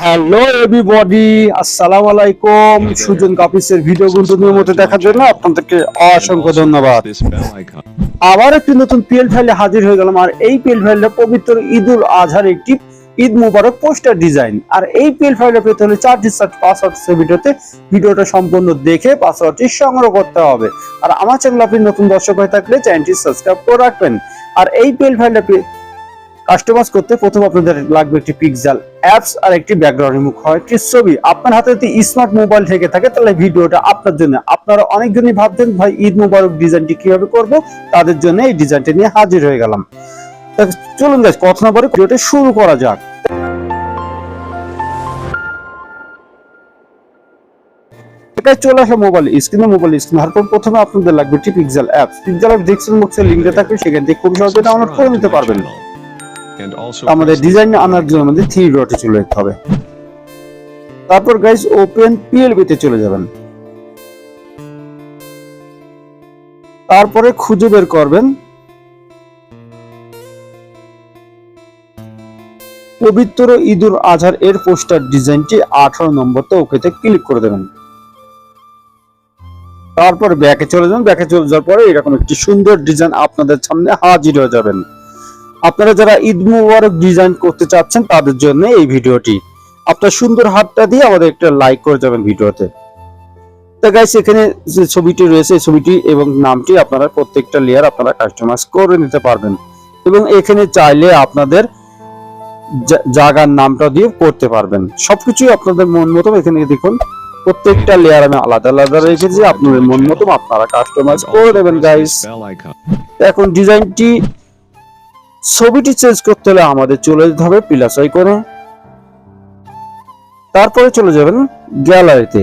Hello everybody আসসালামু আলাইকুম Sujan কাপিসের video গুলো নিয়মিত দেখার জন্য আপনাদেরকে অসংখ্য ধন্যবাদ. আবার একটি নতুন পিএল ফাইলে হাজির হয়ে গেলাম। আর এই পিএল ফাইলটা পবিত্র ঈদুল আজহার একটি ঈদ মুবারক পোস্টার ডিজাইন। আর এই পিএল ফাইলটা পেতে হলে চার ডিসার্ট পাসওয়ার্ড সে ভিডিওতে। ভিডিওটা সম্পূর্ণ দেখে পাসওয়ার্ডটি সংগ্রহ করতে হবে। আর আমার চ্যানেল আপনি নতুন দর্শক হয়ে থাকলে চ্যানেলটি সাবস্ক্রাইব করে রাখবেন। আর এই পিএল ফাইলটা কাস্টমাইজ করতে প্রথম আপনাদের লাগবে একটি পিক্সেল অ্যাপস আর একটি ব্যাকগ্রাউন্ড রিমুভ হয় একটি ছবি আপনার হাতে যদি স্মার্ট মোবাইল থেকে থাকে, তাহলে ভিডিওটা আপনার জন্য। আপনারা অনেকজনই ভাবছেন, ভাই, ঈদ মুবারক ডিজাইনটি কীভাবে করব? তাদের জন্য এই ডিজাইনটা নিয়ে হাজির হয়ে গেলাম। চলুন গাইস কথা না বলে ভিডিওটা শুরু করা যাক। চলে আসে মোবাইল স্ক্রিনে মোবাইল স্ক্রিন হওয়ার পর প্রথমে আপনাদের লাগবে একটি পিক্সেল অ্যাপস অ্যাপ ডিসক্রিপশন বক্সে দেওয়া থাকবে, সেখান থেকে খুব সহজে ডাউনলোড করে নিতে পারবেন। আমাদের ডিজাইন আনার জন্য আমাদের থ্রি ডটে চলে যেতে হবে। তারপর গাইস ওপেন পিএলবি তে চলে যাবেন। তারপরে খুঁজে বের করবেন। পবিত্র ঈদুল আজহার এর পোস্টার ডিজাইনটি আঠারো নম্বরতে ওকেতে ক্লিক করে দেবেন। তারপর ব্যাকে চলে যাবেন ব্যাকে চলে যাওয়ার পরে এরকম একটি সুন্দর ডিজাইন আপনাদের সামনে হাজির হয়ে যাবেন। আপনারা যারা ঈদ মুবারক ডিজাইন করতে চাচ্ছেন, তাদের জন্য এই ভিডিওটি। আপনার সুন্দর হাতটা দিয়ে আমাদের একটা লাইক করে যাবেন ভিডিওতে। তো গাইস এখানে যে ছবিটি রয়েছে ছবিটি এবং নামটি আপনারা প্রত্যেকটা লেয়ার আপনারা কাস্টমাইজ করে নিতে পারবেন। এবং এখানে চাইলে আপনাদের জায়গার নামটা দিয়ে করতে পারবেন। সবকিছুই আপনাদের মন মতো এখানে দেখুন। প্রত্যেকটা লেয়ার আমি আলাদা আলাদা রেখেছি। আপনাদের মন মতো আপনারা কাস্টমাইজ করে দেবেন গাইস এখন ডিজাইনটি ছবিটি চেঞ্জ করতে হলে আমাদের চলে যেতে হবে প্লাস আইকনে তারপরে চলে যাবেন গ্যালারিতে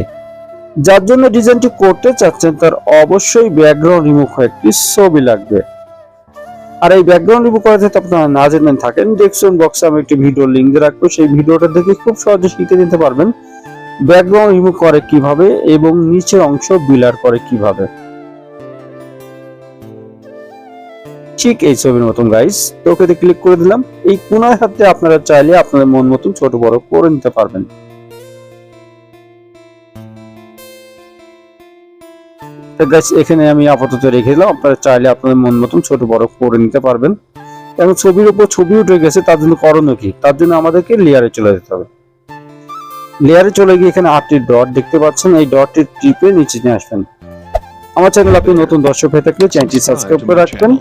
যার জন্য ডিজাইনটি করতে চাচ্ছেন, তার অবশ্যই ব্যাকগ্রাউন্ড রিমুভ হয় একটি ছবি লাগবে। আর এই ব্যাকগ্রাউন্ড রিমুভ করা যাতে আপনারা না জেনে থাকেন ডেসক্রিপশন বক্সে আমি একটি ভিডিও লিংক দিয়ে রাখব, সেই ভিডিওটা দেখে খুব সহজে শিখে নিতে পারবেন ব্যাকগ্রাউন্ড রিমুভ করে কীভাবে এবং নিচের অংশ বিলার করে কীভাবে। ঠিক এই ছবির মতন গাইস তো ওকে ক্লিক করে দিলাম। এই কোনায় হাতে আপনারা চাইলে আপনাদের মন মতন ছোট বড় করে নিতে পারবেন। তো গাইস এখানে আমি আপাতত রেখে দিলাম। আপনারা চাইলে আপনাদের মন মতন ছোট বড় করে নিতে পারবেন। এখন ছবির উপর ছবি উঠে গেছে তার জন্য করণীয় কি? তার জন্য আমাদেরকে লেয়ারে চলে যেতে হবে। লেয়ারে চলে গিয়ে এখানে আটটি ডট দেখতে পাচ্ছেন। এই ডটটি টিপে নিচে নিয়ে আসবেন। আমার চ্যানেল আপনি নতুন দর্শক হয়ে থাকলে চ্যানেলটি সাবস্ক্রাইব করে রাখবেন।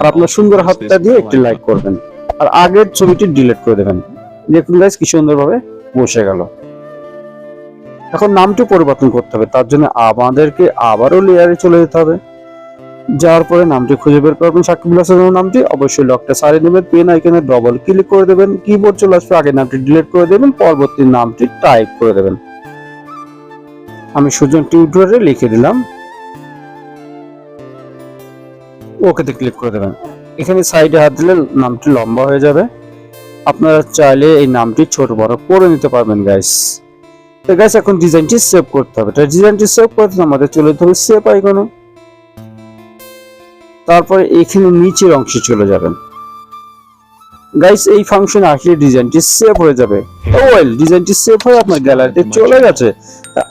আর আপনার সুন্দর হাতটা দিয়ে একটি লাইক করবেন। আর আগের ছবিটি ডিলিট করে দেবেন। দেখুন গাইস কি সুন্দরভাবে বসে গেল। এখন নামটি পরিবর্তন করতে হবে। তার জন্য আমাদেরকে আবারও লেয়ারে চলে যেতে হবে। যাওয়ার পরে নামটি খুঁজে বের করবেন। সাকিব হাসানের নামটি। অবশ্যই লকটা সারিয়ে নেবেন। পেন আইকনে ডবল ক্লিক করে দেবেন। কিবোর্ড চলে আসবে। আগে নামটি ডিলিট করে দেবেন। পরবর্তী নামটি টাইপ করে দেবেন। আমি সুজন টিউটোরিয়ালে লিখে দিলাম। ওকেতে ক্লিক করে দেবেন। এখানে সাইডে হাত দিলে নামটি লম্বা হয়ে যাবে। আপনারা চাইলে এই নামটি ছোট বড় করে নিতে পারবেন গাইস তো গাইস এখন ডিজাইনটি সেভ করতে হবে। তাই ডিজাইনটি সেভ করতে আমাদের চলে যেতে হবে সেভ আইকনে তারপরে এখানে নিচের অংশে চলে যাবেন। গাইস এই ফাংশন আসলে ডিজাইনটি সেভ হয়ে যাবে। ওয়েল ডিজাইনটি সেভ হয়ে আপনার গ্যালারিতে চলে গেছে।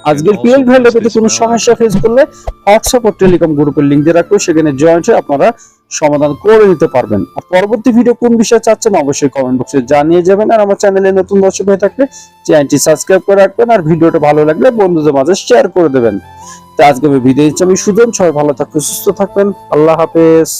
আজকের পিএল ভ্যালু পেতে কোনো সমস্যা ফেস করলে হোয়াটসঅ্যাপ ও টেলিকম গ্রুপের লিংক দিয়ে রাখব। সেখানে জয়েন্ট হয়ে আপনারা সমাধান করে নিতে পারবেন। আর পরবর্তী ভিডিও কোন বিষয়ে চাচ্ছেন অবশ্যই কমেন্ট বক্সে জানিয়ে যাবেন। আর আমার চ্যানেলে নতুন দর্শক হয়ে থাকলে চ্যানেলটি সাবস্ক্রাইব করে রাখবেন। আর ভিডিওটা ভালো লাগলে বন্ধুদের মাঝে শেয়ার করে দেবেন। তো আজকে আমি বিদায় নিচ্ছি। আমি সুজন সবাই ভালো থাকবেন সুস্থ থাকবেন। আল্লাহ হাফেজ।